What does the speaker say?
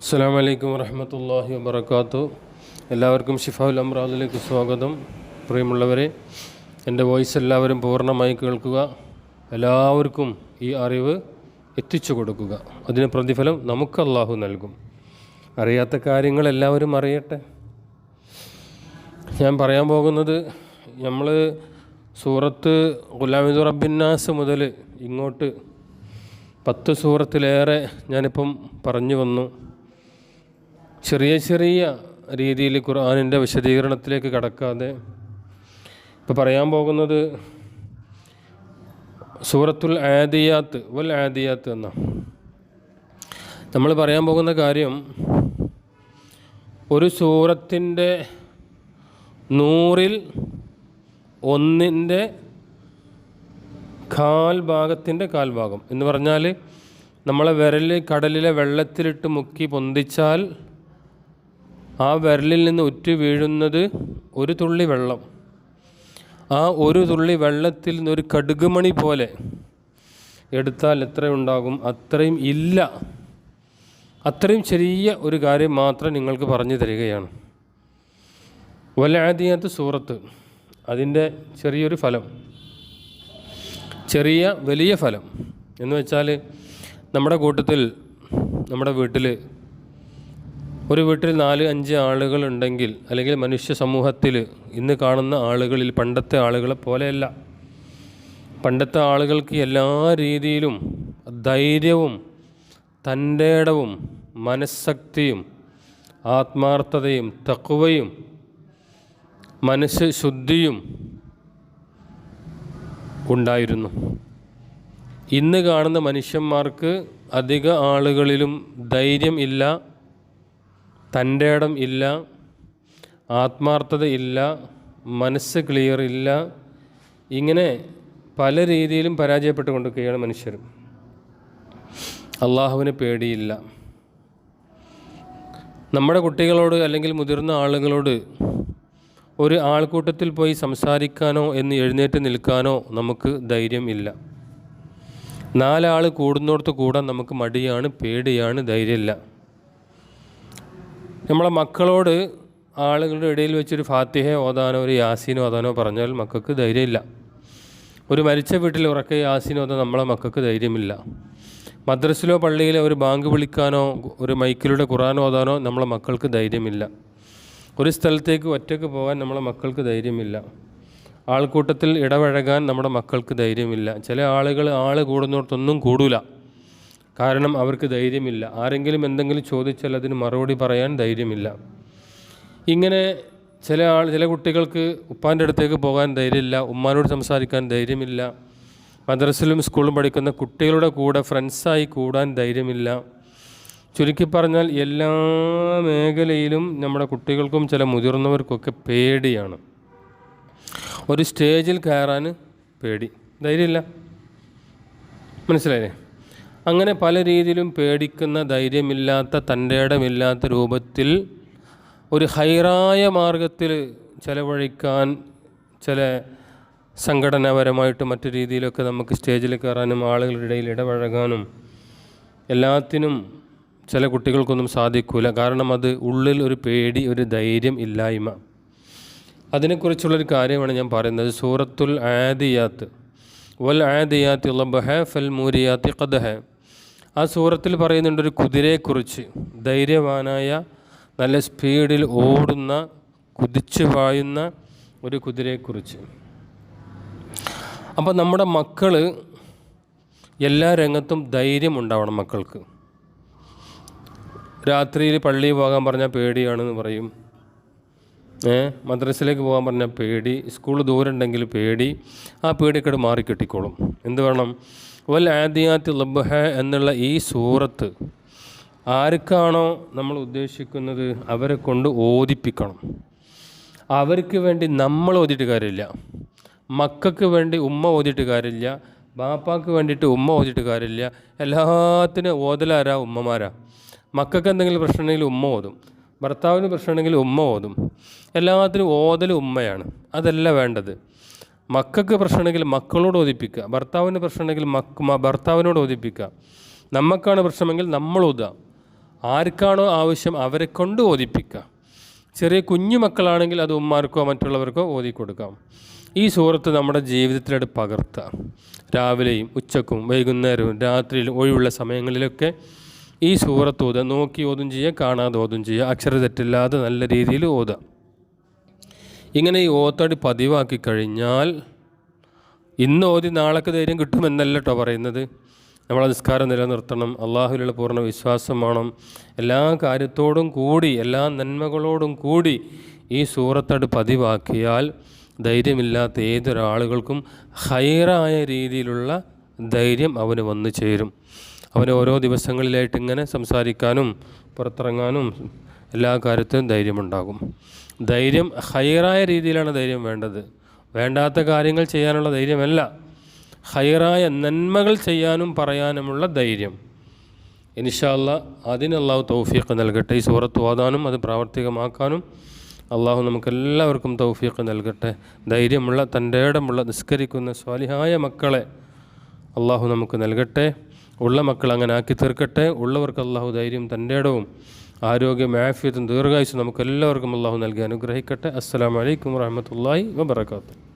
അസ്സാം വലൈക്കും വറഹമത്തല്ലാഹി വബർക്കാത്തു എല്ലാവർക്കും ഷിഫാൽ അമ്രാദിലേക്ക് സ്വാഗതം. പ്രിയമുള്ളവരെ എന്റെ വോയിസ് എല്ലാവരും പൂർണമായി കേൾക്കുക. എല്ലാവർക്കും ഈ അറിവ് എത്തിച്ചു കൊടുക്കുക. അതിന് പ്രതിഫലം നമുക്ക് അള്ളാഹു നൽകും. അറിയാത്ത കാര്യങ്ങൾ എല്ലാവരും അറിയട്ടെ. ഞാൻ പറയാൻ പോകുന്നത് നമ്മൾ സൂറത്ത് ഗുലാമിദ് റബിന്നാസ് മുതൽ ഇങ്ങോട്ട് പത്ത് സൂറത്തിലേറെ ഞാനിപ്പം പറഞ്ഞു വന്നു. ചെറിയ ചെറിയ രീതിയിൽ ഖുർആാനിന്റെ വിശദീകരണത്തിലേക്ക് കടക്കാതെ ഇപ്പോൾ പറയാൻ പോകുന്നത് സൂറത്തുൽ ആദിയാത്ത് വൽ ആദിയാത്ത് എന്ന. നമ്മൾ പറയാൻ പോകുന്ന കാര്യം ഒരു സൂറത്തിന്റെ നൂറിൽ ഒന്നിന്റെ കാൽഭാഗത്തിന്റെ കാൽഭാഗം എന്ന് പറഞ്ഞാൽ നമ്മളെ വിരൽ കടലിലെ വെള്ളത്തിലിട്ട് മുക്കി പൊന്തിച്ചാൽ ആ വിരലിൽ നിന്ന് ഉറ്റു വീഴുന്നത് ഒരു തുള്ളി വെള്ളം. ആ ഒരു തുള്ളി വെള്ളത്തിൽ നിന്ന് ഒരു കടുകുമണി പോലെ എടുത്താൽ എത്ര ഉണ്ടാകും അത്രയും ഇല്ല. അത്രയും ചെറിയ ഒരു കാര്യം മാത്രം നിങ്ങൾക്ക് പറഞ്ഞു തരികയാണ്. വലാദിയത്ത് സൂറത്ത്. അതിന്റെ ചെറിയൊരു ഫലം. ചെറിയ വലിയ ഫലം. എന്ന് വെച്ചാൽ നമ്മുടെ കൂട്ടത്തിൽ നമ്മുടെ വീട്ടിൽ ഒരു വീട്ടിൽ നാല് അഞ്ച് ആളുകൾ ഉണ്ടെങ്കിൽ അല്ലെങ്കിൽ മനുഷ്യ സമൂഹത്തിൽ ഇന്ന് കാണുന്ന ആളുകളിൽ പണ്ടത്തെ ആളുകളെ പോലെയല്ല. പണ്ടത്തെ ആളുകൾക്ക് എല്ലാ രീതിയിലും ധൈര്യവും തന്റെ ഇടവും മനസ്സക്തിയും ആത്മാർത്ഥതയും തക്കുവയും മനസ്സ് ശുദ്ധിയും ഉണ്ടായിരുന്നു. ഇന്ന് കാണുന്ന മനുഷ്യന്മാർക്ക് അധിക ആളുകളിലും ധൈര്യം ഇല്ല. തന്റെ ഇടം ഇല്ല ആത്മാർത്ഥത ഇല്ല മനസ്സ് ക്ലിയർ ഇല്ല. ഇങ്ങനെ പല രീതിയിലും പരാജയപ്പെട്ടുകൊണ്ടിരിക്കുകയാണ് മനുഷ്യർ. അള്ളാഹുവിന് പേടിയില്ല. നമ്മുടെ കുട്ടികളോട് അല്ലെങ്കിൽ മുതിർന്ന ആളുകളോട് ഒരു ആൾക്കൂട്ടത്തിൽ പോയി സംസാരിക്കാനോ എന്ന് എഴുന്നേറ്റ് നിൽക്കാനോ നമുക്ക് ധൈര്യം ഇല്ല. നാലാൾ കൂടുന്നിടത്ത് കൂടാൻ നമുക്ക് മടിയാണ് പേടിയാണ് ധൈര്യമില്ല നമ്മളെ മക്കളോട് ആളുകളുടെ ഇടയിൽ വെച്ചൊരു ഫാത്തിഹ ഓതാനോ ഒരു യാസീനോ ഓതാനോ പറഞ്ഞാൽ മക്കൾക്ക് ധൈര്യമില്ല. ഒരു മരിച്ച വീട്ടിൽ ഉറക്കെ യാസീനോ ഓതാൻ നമ്മളെ മക്കൾക്ക് ധൈര്യമില്ല. മദ്രസിലോ പള്ളിയിലോ ഒരു ബാങ്ക് വിളിക്കാനോ ഒരു മൈക്കിലൂടെ ഖുറാൻ ഓതാനോ നമ്മളെ മക്കൾക്ക് ധൈര്യമില്ല. ഒരു സ്ഥലത്തേക്ക് ഒറ്റയ്ക്ക് പോകാൻ നമ്മളെ മക്കൾക്ക് ധൈര്യമില്ല. ആൾക്കൂട്ടത്തിൽ ഇടപഴകാൻ നമ്മുടെ മക്കൾക്ക് ധൈര്യമില്ല. ചില ആളുകൾ ആൾ കൂടുന്നിടത്തൊന്നും കൂടൂല. കാരണം അവർക്ക് ധൈര്യമില്ല. ആരെങ്കിലും എന്തെങ്കിലും ചോദിച്ചാൽ അതിന് മറുപടി പറയാൻ ധൈര്യമില്ല. ഇങ്ങനെ ചില ആൾ ചില കുട്ടികൾക്ക് ഉപ്പാന്റെ അടുത്തേക്ക് പോകാൻ ധൈര്യമില്ല ഉമ്മാനോട് സംസാരിക്കാൻ ധൈര്യമില്ല മദ്രസിലും സ്കൂളിലും പഠിക്കുന്ന കുട്ടികളുടെ കൂടെ ഫ്രണ്ട്സായി കൂടാൻ ധൈര്യമില്ല. ചുരുക്കി പറഞ്ഞാൽ എല്ലാ മേഖലയിലും നമ്മുടെ കുട്ടികൾക്കും ചില മുതിർന്നവർക്കൊക്കെ പേടിയാണ്. ഒരു സ്റ്റേജിൽ കയറാൻ പേടി. ധൈര്യമില്ല. മനസ്സിലായില്ലേ? അങ്ങനെ പല രീതിയിലും പേടിക്കുന്ന ധൈര്യമില്ലാത്ത തന്റെ ഇടമില്ലാത്ത രൂപത്തിൽ ഒരു ഹൈറായ മാർഗത്തിൽ ചെലവഴിക്കാൻ ചില സംഘടനാപരമായിട്ട് മറ്റു രീതിയിലൊക്കെ നമുക്ക് സ്റ്റേജിൽ കയറാനും ആളുകളുടെ ഇടയിൽ ഇടപഴകാനും എല്ലാത്തിനും ചില കുട്ടികൾക്കൊന്നും സാധിക്കില്ല കാരണം അത് ഉള്ളിൽ ഒരു പേടി ഒരു ധൈര്യം ഇല്ലായ്മ. അതിനെക്കുറിച്ചുള്ളൊരു കാര്യമാണ് ഞാൻ പറയുന്നത്. സൂറത്തുൽ ആദിയാത്ത്. വൽ ആദിയാത്ത് ലബഹ ഫൽ മൂരിയാത്തി ഖദഹ. ആ സൂറത്തിൽ പറയുന്നുണ്ട് ഒരു കുതിരയെക്കുറിച്ച്. ധൈര്യവാനായ നല്ല സ്പീഡിൽ ഓടുന്ന കുതിച്ചു പായുന്ന ഒരു കുതിരയെക്കുറിച്ച്. അപ്പോൾ നമ്മുടെ മക്കൾ എല്ലാ രംഗത്തും ധൈര്യം ഉണ്ടാവണം മക്കൾക്ക്. രാത്രിയിൽ പള്ളിയിൽ പോകാൻ പറഞ്ഞാൽ പേടിയാണെന്ന് പറയും. മദ്രസയിലേക്ക് പോകാൻ പറഞ്ഞാൽ പേടി സ്കൂൾ ദൂരം ഉണ്ടെങ്കിൽ പേടി ആ പേടിക്കട് മാറിക്കെട്ടിക്കോളും എന്ത് വേണം? വൽ ആദിയാത്ത് ലബ്ഹ എന്നുള്ള ഈ സൂറത്ത് ആർക്കാണോ നമ്മൾ ഉദ്ദേശിക്കുന്നത് അവരെ കൊണ്ട് ഓദിപ്പിക്കണം അവർക്ക് വേണ്ടി നമ്മൾ ഓതിയിട്ട് കാര്യമില്ല. മക്കൾക്ക് വേണ്ടി ഉമ്മ ഓതിയിട്ട് കാര്യമില്ല. ബാപ്പാക്ക് വേണ്ടിയിട്ട് ഉമ്മ ഓതിയിട്ട് കാര്യമില്ല. എല്ലാത്തിനും ഓതലാരാ ഉമ്മമാരാ? മക്കൾക്ക് എന്തെങ്കിലും പ്രശ്നമുണ്ടെങ്കിൽ ഉമ്മ ഓതും. ഭർത്താവിന് പ്രശ്നമുണ്ടെങ്കിൽ ഉമ്മ ഓതും. എല്ലാത്തിനും ഓതൽ ഉമ്മയാണ്. അതല്ല വേണ്ടത്. മക്കൾക്ക് പ്രശ്നമുണ്ടെങ്കിൽ മക്കളോട് ഓതിപ്പിക്കുക. ഭർത്താവിന് പ്രശ്നമുണ്ടെങ്കിൽ മക്ക് ഭർത്താവിനോട് ഓതിപ്പിക്കുക. നമുക്കാണ് പ്രശ്നമെങ്കിൽ നമ്മൾ ഓതുക. ആർക്കാണോ ആവശ്യം അവരെ കൊണ്ട് ഓതിപ്പിക്കുക. ചെറിയ കുഞ്ഞു മക്കളാണെങ്കിൽ അത് ഉമ്മാർക്കോ മറ്റുള്ളവർക്കോ ഓതി കൊടുക്കാം. ഈ സൂറത്ത് നമ്മുടെ ജീവിതത്തിലായിട്ട് പകർത്തുക. രാവിലെയും ഉച്ചക്കും വൈകുന്നേരവും രാത്രിയിലും ഒഴിവുള്ള സമയങ്ങളിലൊക്കെ ഈ സൂറത്ത് ഓതുക നോക്കി ഓതും ചെയ്യുക കാണാതെ ഓതും ചെയ്യുക അക്ഷര തെറ്റില്ലാതെ നല്ല രീതിയിൽ ഓതുക. ഇങ്ങനെ ഈ ഓത്തടി പതിവാക്കി കഴിഞ്ഞാൽ ഇന്ന് ഓതി നാളേക്ക് ധൈര്യം കിട്ടുമെന്നല്ല കേട്ടോ പറയുന്നത്. നമ്മളെ നിസ്കാരം നിലനിർത്തണം അള്ളാഹുലുള്ള പൂർണ വിശ്വാസം വേണം. എല്ലാ കാര്യത്തോടും കൂടി എല്ലാ നന്മകളോടും കൂടി ഈ സൂറത്തട് പതിവാക്കിയാൽ ധൈര്യമില്ലാത്ത ഏതൊരാളുകൾക്കും ഹൈറായ രീതിയിലുള്ള ധൈര്യം അവന് വന്നു ചേരും. അവന് ഓരോ ദിവസങ്ങളിലായിട്ട് ഇങ്ങനെ സംസാരിക്കാനും പുറത്തിറങ്ങാനും എല്ലാ കാര്യത്തിലും ധൈര്യമുണ്ടാകും. ധൈര്യം ഹൈറായ രീതിയിലാണ് ധൈര്യം വേണ്ടത്. വേണ്ടാത്ത കാര്യങ്ങൾ ചെയ്യാനുള്ള ധൈര്യമല്ല. ഹൈറായ നന്മകൾ ചെയ്യാനും പറയാനുമുള്ള ധൈര്യം. ഇൻഷാല്ല അതിന് അള്ളാഹു തൗഫീഖ് നൽകട്ടെ. ഈ സൂറത്ത് ഓതാനും അത് പ്രാവർത്തികമാക്കാനും അള്ളാഹു നമുക്കെല്ലാവർക്കും തൗഫീഖ് നൽകട്ടെ. ധൈര്യമുള്ള തന്റെ ഇടമുള്ള നിസ്കരിക്കുന്ന സ്വാലിഹായ മക്കളെ അള്ളാഹു നമുക്ക് നൽകട്ടെ. ഉള്ള മക്കൾ അങ്ങനെ ആക്കി തീർക്കട്ടെ. ഉള്ളവർക്ക് അള്ളാഹു ധൈര്യം തന്റെ ഇടവും ആരോഗ്യം ആഫിയത്തും ദീർഘായുസും നമുക്കെല്ലാവർക്കും അള്ളാഹു നൽകി അനുഗ്രഹിക്കട്ടെ. അസ്സാം അലൈക്കും വാഹമത്തല്ലാഹി വബർക്കാത്തു